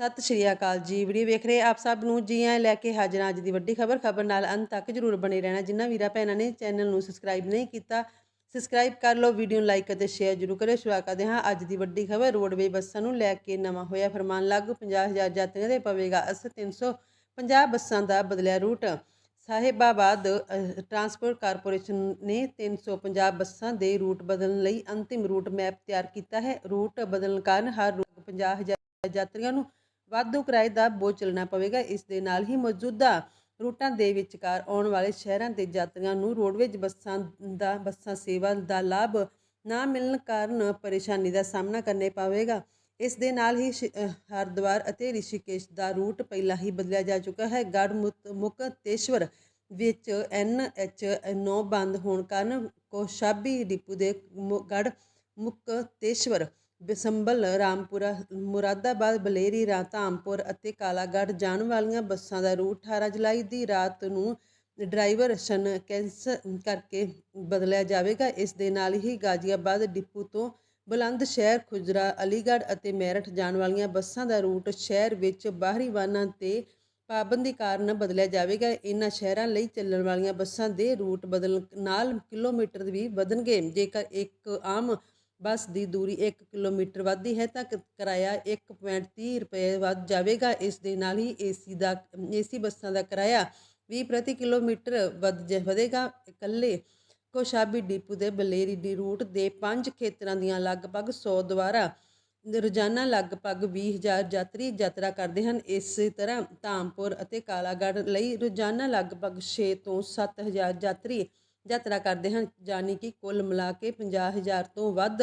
ਸਤਿ ਸ਼੍ਰੀ ਅਕਾਲ ਜੀ। ਵੀਡੀਓ ਵੇਖ ਰਹੇ ਆਪ ਸਭ ਨੂੰ ਜੀ ਆਇਆਂ ਲੈ ਕੇ ਹਾਜ਼ਰ ਅੱਜ ਦੀ ਵੱਡੀ ਖਬਰ। ਖਬਰ ਨਾਲ ਅੰਤ ਤੱਕ ਜਰੂਰ ਬਣੇ ਰਹਿਣਾ। ਜਿਨ੍ਹਾਂ ਵੀਰਾ ਭੈਣਾਂ ਨੇ ਚੈਨਲ ਨੂੰ ਸਬਸਕ੍ਰਾਈਬ ਨਹੀਂ ਕੀਤਾ, ਸਬਸਕ੍ਰਾਈਬ ਕਰ ਲਓ, ਵੀਡੀਓ ਨੂੰ ਲਾਈਕ ਅਤੇ ਸ਼ੇਅਰ ਜਰੂਰ ਕਰਿਓ। ਸ਼ੁਰੂਆਤ ਕਰਦੇ ਹਾਂ ਅੱਜ ਦੀ ਵੱਡੀ ਖਬਰ। ਰੋਡਵੇ ਬੱਸਾਂ ਨੂੰ ਲੈ ਕੇ ਨਵਾਂ ਹੋਇਆ ਫਰਮਾਨ ਲਾਗੂ। 50000 ਯਾਤਰੀਆਂ ਦੇ ਪਵੇਗਾ ਅਸ 350 ਬੱਸਾਂ ਦਾ ਬਦਲਿਆ ਰੂਟ। ਸਾਹਿਬਾਬਾਦ ਟਰਾਂਸਪੋਰਟ ਕਾਰਪੋਰੇਸ਼ਨ ਨੇ 350 ਬੱਸਾਂ ਦੇ ਰੂਟ ਬਦਲਣ ਲਈ ਅੰਤਿਮ ਰੂਟ ਮੈਪ ਤਿਆਰ ਕੀਤਾ ਹੈ। ਰੂਟ ਬਦਲਣ ਕਾਰਨ ਹਰ ਰੋਜ਼ 50000 ਯਾਤਰੀਆਂ ਨੂੰ ਵਾਧੂ ਕਿਰਾਏ ਦਾ ਬੋਝ ਚੱਲਣਾ ਪਵੇਗਾ। ਇਸ ਦੇ ਨਾਲ ਹੀ ਮੌਜੂਦਾ ਰੂਟਾਂ ਦੇ ਵਿਚਕਾਰ ਆਉਣ ਵਾਲੇ ਸ਼ਹਿਰਾਂ ਦੇ ਯਾਤਰੀਆਂ ਨੂੰ ਰੋਡਵੇਜ ਬੱਸਾਂ ਦਾ, ਬੱਸਾਂ ਸੇਵਾ ਦਾ ਲਾਭ ਨਾ ਮਿਲਣ ਕਾਰਨ ਪਰੇਸ਼ਾਨੀ ਦਾ ਸਾਹਮਣਾ ਕਰਨਾ ਪਵੇਗਾ। ਇਸ ਦੇ ਨਾਲ ਹੀ ਸ਼ਿ- ਹਰਿਦੁਆਰ ਅਤੇ ਰਿਸ਼ੀਕੇਸ਼ ਦਾ ਰੂਟ ਪਹਿਲਾਂ ਹੀ ਬਦਲਿਆ ਜਾ ਚੁੱਕਾ ਹੈ। ਗੜ ਮੁਕਤੇਸ਼ਵਰ ਵਿੱਚ ਐਨ ਐਚ 9 ਬੰਦ ਹੋਣ ਕਾਰਨ ਕੋਸ਼ਾਬੀ ਡਿਪੂ ਦੇ ਮੁ- ਗੜ ਮੁਕਤੇਸ਼ਵਰ ਬਿਸੰਬਲ, ਰਾਮਪੁਰਾ, ਮੁਰਾਦਾਬਾਦ, ਬਲੇਰੀ ਰਾਧਾਮਪੁਰ ਅਤੇ ਕਾਲਾਗੜ੍ਹ ਜਾਣ ਵਾਲੀਆਂ ਬੱਸਾਂ ਦਾ ਰੂਟ 18 ਜੁਲਾਈ ਦੀ ਰਾਤ ਨੂੰ ਡਰਾਈਵਰ ਸ਼ਨ ਕੈਂਸਲ ਕਰਕੇ ਬਦਲਿਆ ਜਾਵੇਗਾ। ਇਸ ਦੇ ਨਾਲ ਹੀ ਗਾਜ਼ੀਆਬਾਦ, ਡਿਪੂ ਤੋਂ ਬੁਲੰਦ ਸ਼ਹਿਰ, ਖੁਜਰਾ, ਅਲੀਗੜ੍ਹ ਅਤੇ ਮੇਰਠ ਜਾਣ ਵਾਲੀਆਂ ਬੱਸਾਂ ਦਾ ਰੂਟ ਸ਼ਹਿਰ ਵਿੱਚ ਬਾਹਰੀ ਵਾਹਨਾਂ ਤੇ ਪਾਬੰਦੀ ਕਾਰਨ ਬਦਲਿਆ ਜਾਵੇਗਾ। ਇਨ੍ਹਾਂ ਸ਼ਹਿਰਾਂ ਲਈ ਚੱਲਣ ਵਾਲੀਆਂ ਬੱਸਾਂ ਦੇ ਰੂਟ ਬਦਲਣ ਨਾਲ ਕਿਲੋਮੀਟਰ ਵੀ ਵਧਣਗੇ। ਜੇਕਰ ਇੱਕ ਆਮ ਬੱਸ ਦੀ ਦੂਰੀ 1 ਕਿਲੋਮੀਟਰ ਵੱਧਦੀ ਹੈ ਤਾਂ ਕ- ਕਿਰਾਇਆ 1.30 ਰੁਪਏ ਵੱਧ ਜਾਵੇਗਾ। ਇਸ ਦੇ ਨਾਲ ਹੀ ਏਸੀ ਦਾ, ਏਸੀ ਬੱਸਾਂ ਦਾ ਕਿਰਾਇਆ 20 ਪ੍ਰਤੀ ਕਿਲੋਮੀਟਰ ਵੱਧ ਜ- ਵਧੇਗਾ। ਇਕੱਲੇ ਕੋਸ਼ਾਬੀ ਡਿਪੂ ਦੇ ਬਲੇਰੀ ਦੀ ਰੂਟ ਦੇ ਪੰਜ ਖੇਤਰਾਂ ਦੀਆਂ ਲਗਭਗ 100 ਦੁਆਰਾ ਰੋਜ਼ਾਨਾ ਲਗਭਗ 20000 ਯਾਤਰੀ ਯਾਤਰਾ ਕਰਦੇ ਹਨ। ਇਸੇ ਤਰ੍ਹਾਂ ਧਾਮਪੁਰ ਅਤੇ ਕਾਲਾਗੜ੍ਹ ਲਈ ਰੋਜ਼ਾਨਾ ਲਗਭਗ 6 ਤੋਂ 7000 ਯਾਤਰੀ ਯਾਤਰਾ ਕਰਦੇ ਹਨ, ਯਾਨੀ ਕਿ ਕੁੱਲ ਮਿਲਾ ਕੇ 50000 ਤੋਂ ਵੱਧ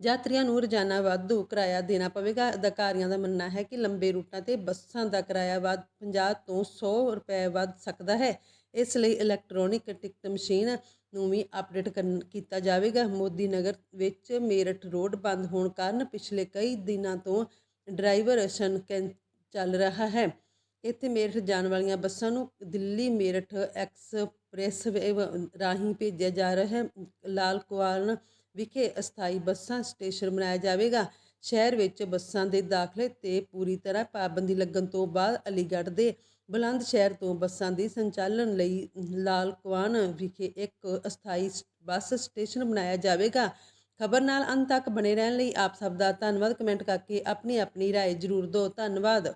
ਯਾਤਰੀਆਂ ਨੂੰ ਰੋਜ਼ਾਨਾ ਵਾਧੂ ਕਿਰਾਇਆ ਦੇਣਾ ਪਵੇਗਾ। ਅਧਿਕਾਰੀਆਂ ਦਾ ਮੰਨਣਾ ਹੈ ਕਿ ਲੰਬੇ ਰੂਟਾਂ ਤੇ ਬੱਸਾਂ ਦਾ ਕਿਰਾਇਆ ਵੱਧ 50 ਤੋਂ 100 ਰੁਪਏ ਵੱਧ ਸਕਦਾ ਹੈ। ਇਸ ਲਈ ਇਲੈਕਟ੍ਰੋਨਿਕ ਟਿਕਟ ਮਸ਼ੀਨ ਨੂੰ ਵੀ ਅਪਡੇਟ ਕਰਨ ਕੀਤਾ ਜਾਵੇਗਾ। ਮੋਦੀ ਨਗਰ ਵਿੱਚ ਮੇਰਠ ਰੋਡ ਬੰਦ ਹੋਣ ਕਾਰਨ ਪਿਛਲੇ ਕਈ ਦਿਨਾਂ ਤੋਂ ਡਰਾਈਵਰ ਸ਼ਨਕੈਨ ਚੱਲ ਰਿਹਾ ਹੈ। ਇੱਥੇ ਮੇਰਠ ਜਾਣ ਵਾਲੀਆਂ ਬੱਸਾਂ ਨੂੰ ਦਿੱਲੀ ਮੇਰਠ ਐਕਸਪ੍ਰੈਸ ਰਾਹੀਂ ਭੇਜਿਆ ਜਾ ਰਿਹਾ ਹੈ ਲਾਲ ਕੁਆਰਨ ਵਿਖੇ ਅਸਥਾਈ ਬੱਸਾਂ ਸਟੇਸ਼ਨ ਬਣਾਇਆ ਜਾਵੇਗਾ ਸ਼ਹਿਰ ਵਿੱਚ ਬੱਸਾਂ ਦੇ ਦਾਖਲੇ ਤੇ ਪੂਰੀ ਤਰ੍ਹਾਂ ਪਾਬੰਦੀ ਲੱਗਣ ਤੋਂ ਬਾਅਦ ਅਲੀਗੜ੍ਹ ਦੇ ਬੁਲੰਦ ਸ਼ਹਿਰ ਤੋਂ ਬੱਸਾਂ ਦੀ ਸੰਚਾਲਨ ਲਈ ਲਾਲ ਕੁਆਨ ਵਿਖੇ ਇੱਕ ਅਸਥਾਈ ਸ- ਬੱਸ ਸਟੇਸ਼ਨ ਬਣਾਇਆ ਜਾਵੇਗਾ ਖਬਰ ਨਾਲ ਅੰਤ ਤੱਕ ਬਣੇ ਰਹਿਣ ਲਈ ਆਪ ਸਭ ਦਾ ਧੰਨਵਾਦ ਕਮੈਂਟ ਕਰਕੇ ਆਪਣੀ ਆਪਣੀ رائے ਜ਼ਰੂਰ ਦਿਓ ਧੰਨਵਾਦ